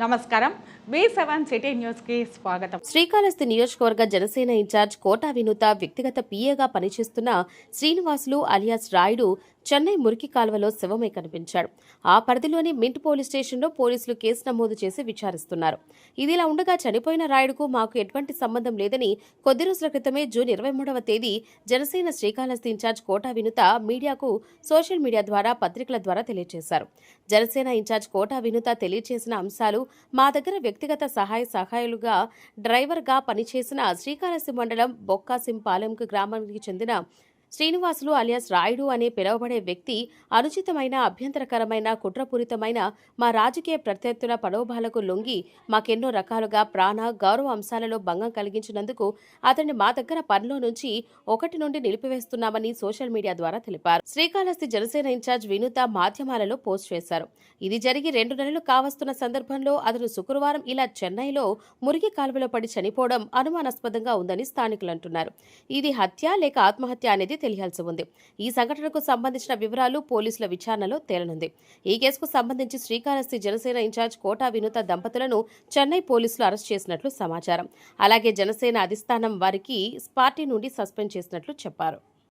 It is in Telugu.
నమస్కారం. వి సెవెన్ సిటీ న్యూస్కి స్వాగతం. శ్రీకాళహస్తి నియోజకవర్గ జనసేన ఇన్ఛార్జ్ కోటా వినూత వ్యక్తిగత పీఏగా పనిచేస్తున్న శ్రీనివాసులు అలియాస్ రాయుడు చెన్నై మురికి కాలువలో శవమై కనిపించాడు. ఆ పరిధిలోని మింట్ పోలీస్ స్టేషన్లో పోలీసులు కేసు నమోదు చేసి విచారిస్తున్నారు. ఇదిలా ఉండగా చనిపోయిన రాయుడుకు మాకు ఎటువంటి సంబంధం లేదని కొద్ది రోజుల క్రితమే జూన్ ఇరవై మూడవ తేదీ జనసేన శ్రీకాళహస్తి ఇన్ఛార్జ్ కోటా వినుత మీడియాకు సోషల్ మీడియా ద్వారా పత్రికల ద్వారా తెలియజేశారు. జనసేన ఇన్ఛార్జ్ కోటా వినుత తెలియజేసిన అంశాలు మా దగ్గర వ్యక్తిగత సహాయ సహాయాలుగా డ్రైవర్గా పనిచేసిన శ్రీకాళహస్తి మండలం బొక్కాసింపాలెంకు గ్రామానికి చెందిన శ్రీనివాసులు అలియాస్ రాయుడు అనే పిలువబడే వ్యక్తి అనుచితమైన అభ్యంతరకరమైన కుట్రపూరితమైన మా రాజకీయ ప్రత్యర్థుల ప్రలోభాలకు లొంగి మాకెన్నో రకాలుగా ప్రాణ గౌరవ అంశాలలో భంగం కలిగించినందుకు అతన్ని మా దగ్గర పనిలో నుంచి ఒకటి నుండి నిలిపివేస్తున్నామని సోషల్ మీడియా ద్వారా తెలిపారు. శ్రీకాళహస్తి జనసేన ఇన్ఛార్జ్ వినూత మాధ్యమాలలో పోస్ట్ చేశారు. ఇది జరిగి రెండు నెలలు కావస్తున్న సందర్భంలో అతను శుక్రవారం ఇలా చెన్నైలో మురిగి కాలువలో పడి చనిపోవడం అనుమానాస్పదంగా ఉందని స్థానికులు అంటున్నారు. ఇది హత్య లేక ఆత్మహత్య అనేది తెలియాల్సి ఉంది. ఈ సంఘటనకు సంబంధించిన వివరాలు పోలీసుల విచారణలో తేలనుంది. ఈ కేసుకు సంబంధించి శ్రీకాళహస్తి జనసేన ఇన్ఛార్జ్ కోటా వినూత దంపతులను చెన్నై పోలీసులు అరెస్ట్ చేసినట్లు సమాచారం. అలాగే జనసేన అధిష్టానం వారికి పార్టీ నుండి సస్పెండ్ చేసినట్లు చెప్పారు.